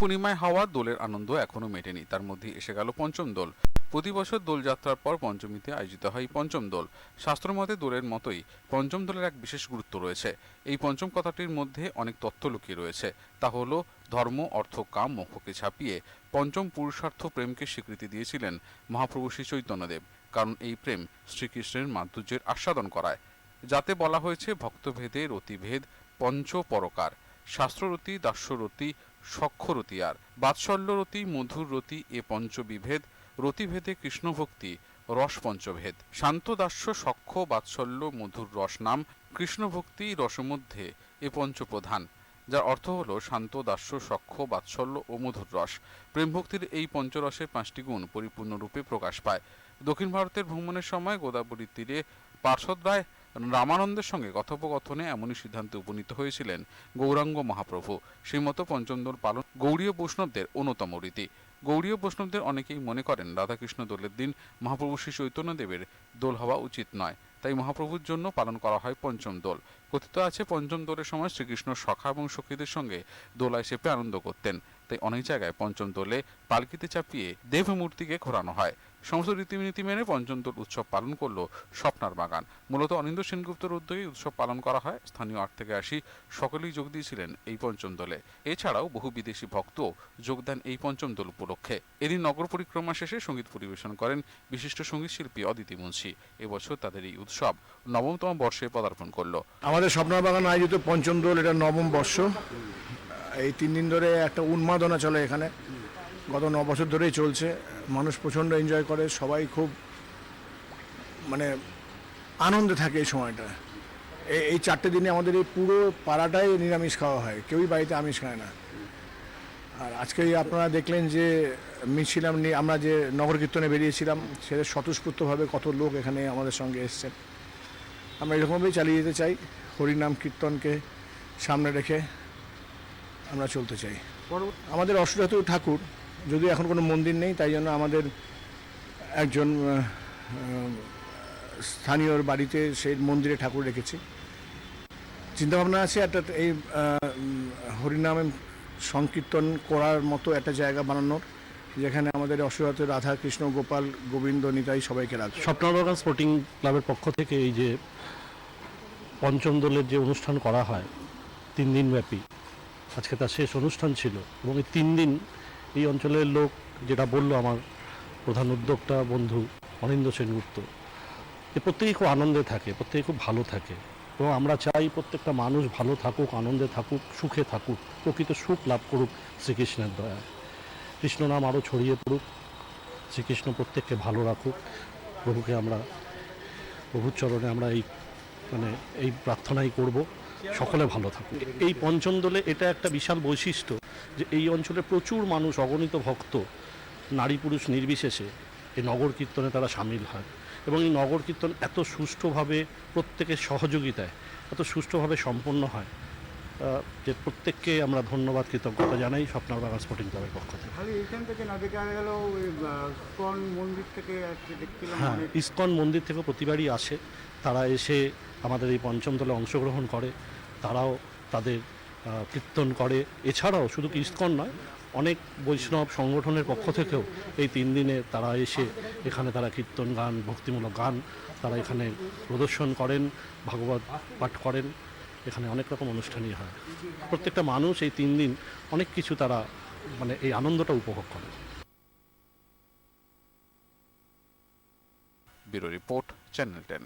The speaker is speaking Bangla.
পূর্ণিমায় হওয়া দোলের আনন্দ এখনও মেটেনি। তার মধ্যে এসে গেল পঞ্চম দোল। প্রতি বছর দোলযাত্রার পর পঞ্চমীতে আয়োজিত হয় পঞ্চম দোল। শাস্ত্রমতে দোলের মতোই পঞ্চম দোলের এক বিশেষ গুরুত্ব রয়েছে। এই পঞ্চম কথাটির মধ্যে অনেক তথ্য লুকিয়ে রয়েছে। তা হল, ধর্ম, অর্থ, কাম, মোক্ষকে ছাপিয়ে পঞ্চম পুরুষার্থ প্রেমকে স্বীকৃতি দিয়েছিলেন মহাপ্রভু শ্রী চৈতন্যদেব। কারণ এই প্রেম শ্রীকৃষ্ণের মাধুর্যের আস্বাদন করায়। যাতে বলা হয়েছে ভক্তভেদে রতিভেদ পঞ্চ পরকার শাস্ত্ররতি, দাস্যরতি সক্ষরতি আর। বাৎসল্যরতি মধুর রতি, এ পঞ্চবিভেদ। রতিভেদে কৃষ্ণভক্তি রস পঞ্চভেদ শান্ত দাস্য সক্ষ বাৎসল্য, মধুর রস নাম, কৃষ্ণভক্তি, রসমধ্যে, এ পঞ্চপ্রধান। যার অর্থ হল শান্ত দাস্য সক্ষ বাৎসল্য ও মধুর রস। প্রেমভক্তির এই পঞ্চরসের পাঁচটি গুণ পরিপূর্ণরূপে প্রকাশ পায়। দক্ষিণ ভারতের ভ্রমণের সময় গোদাবরীর তীরে পার্শ্বদরায় রামানন্দের সঙ্গে কথোপকথনে এমনই সিদ্ধান্তে উপনীত হয়েছিলেন গৌরাঙ্গ মহাপ্রভু। সেই মতো পঞ্চম দোল পালন গৌড়ীয় বৈষ্ণবদের অন্যতম রীতি। গৌড়ীয় বৈষ্ণবদের অনেকেই মনে করেন রাধাকৃষ্ণ দোলের দিন মহাপ্রভু শ্রী চৈতন্যদেবের দোল হওয়া উচিত নয়। তাই মহাপ্রভুর জন্য পালন করা হয় পঞ্চম দোল। কথিত আছে পঞ্চম দোলের সময় শ্রীকৃষ্ণ সখা এবং সখীদের সঙ্গে দোলায় চেপে আনন্দ করতেন। তাই অনেক জায়গায় পঞ্চম দোলে পালকিতে চাপিয়ে দেবমূর্তিকে ঘোরানো হয়। সমস্ত রীতিনীতি মেনে পঞ্চম দোল উৎসব পালন করল স্বপ্নার বাগান। মূলত অনিন্দ সেনগুপ্তর উদ্যোগে উৎসব পালন করা হয়। স্থানীয় আট থেকে আসি সকলেই যোগ দিয়েছিলেন এই পঞ্চম দলে। এছাড়াও বহু বিদেশি ভক্ত যোগ দেন এই পঞ্চম দোল উপলক্ষে। এদিন নগর পরিক্রমা শেষে সংগীত পরিবেশন করেন বিশিষ্ট সংগীত শিল্পী অদিতি মুন্সি। এবছর তাদের এই উৎসব নবমতম বর্ষে পদার্পণ করল। আমাদের স্বপ্নার বাগান আয়োজিত পঞ্চম দোল এটা নবম বর্ষ। এই তিন দিন ধরে একটা উন্মাদনা চলে এখানে। গত ন বছর ধরেই চলছে। মানুষ প্রচণ্ড এনজয় করে। সবাই খুব মানে আনন্দে থাকে এই সময়টা। এই- চারটে দিনে আমাদের এই পুরো পাড়াটাই নিরামিষ খাওয়া হয়। কেউই বাড়িতে আমিষ খায় না। আর আজকে আপনারা দেখলেন যে মিছিলাম নিয়ে আমরা যে নগর কীর্তনে বেরিয়েছিলাম, সেটা স্বতঃস্ফূর্তভাবে কত লোক এখানে আমাদের সঙ্গে এসছেন। আমরা এরকমভাবেই চালিয়ে যেতে চাই। হরিনাম কীর্তনকে সামনে রেখে আমরা চলতে চাই। আমাদের অষ্টধাতু ঠাকুর যদিও এখন কোনো মন্দির নেই তাই জন্য আমাদের একজন স্থানীয় বাড়িতে সেই মন্দিরে ঠাকুর রেখেছি। চিন্তাভাবনা আছে একটা এই হরিনামে সংকীর্তন করার মতো একটা জায়গা বানানোর যেখানে আমাদের অষ্টধাতু রাধা কৃষ্ণ গোপাল গোবিন্দ নিতাই সবাইকে রাখবে স্বপ্নবাগান স্পোর্টিং ক্লাবের পক্ষ থেকে এই যে পঞ্চম দলের যে অনুষ্ঠান করা হয় তিন দিন ব্যাপী আজকে তার শেষ অনুষ্ঠান ছিল এবং এই তিন দিন এই অঞ্চলের লোক যেটা বলল আমার প্রধান উদ্যোক্তা বন্ধু অনিন্দ সেনগুপ্ত এ প্রত্যেকেই খুব আনন্দে থাকে প্রত্যেকে খুব ভালো থাকে এবং আমরা চাই প্রত্যেকটা মানুষ ভালো থাকুক, আনন্দে থাকুক, সুখে থাকুক, প্রকৃত সুখ লাভ করুক শ্রীকৃষ্ণের দয়ায় কৃষ্ণ নাম আরও ছড়িয়ে পড়ুক, শ্রীকৃষ্ণ প্রত্যেককে ভালো রাখুক, প্রভুকে আমরা প্রভুর চরণে আমরা এই মানে এই প্রার্থনাই করব। সকলে ভালো থাকুক এই পঞ্চম দলে এটা একটা বিশাল বৈশিষ্ট্য যে এই অঞ্চলে প্রচুর মানুষ অগণিত ভক্ত, নারী পুরুষ নির্বিশেষে এই নগর কীর্তনে তারা সামিল হয় এবং এই নগর কীর্তন এত সুষ্ঠুভাবে প্রত্যেকের সহযোগিতায়, এত সুষ্ঠুভাবে সম্পন্ন হয়। যে প্রত্যেককে আমরা ধন্যবাদ কৃতজ্ঞতা জানাই স্বপ্নার বাগান স্পোর্টিং ক্লাবের পক্ষ থেকে। খালি থেকে না দেখা গেল ওই মন্দির থেকে দেখছিলাম হ্যাঁ ইস্কন মন্দির থেকে প্রতিবারই আসে। তারা এসে আমাদের এই পঞ্চম দলে অংশগ্রহণ করে তারাও তাদের কীর্তন করে। এছাড়াও শুধু কি ইসকন নয় অনেক বৈষ্ণব সংগঠনের পক্ষ থেকেও এই তিন দিনে তারা এসে এখানে তারা কীর্তন গান ভক্তিমূলক গান তারা এখানে প্রদর্শন করেন ভাগবত পাঠ করেন। এখানে অনেক রকম অনুষ্ঠানই হয়। প্রত্যেকটা মানুষ এই তিন দিন অনেক কিছু তারা মানে এই আনন্দটা উপভোগ করে। Report, channel ten.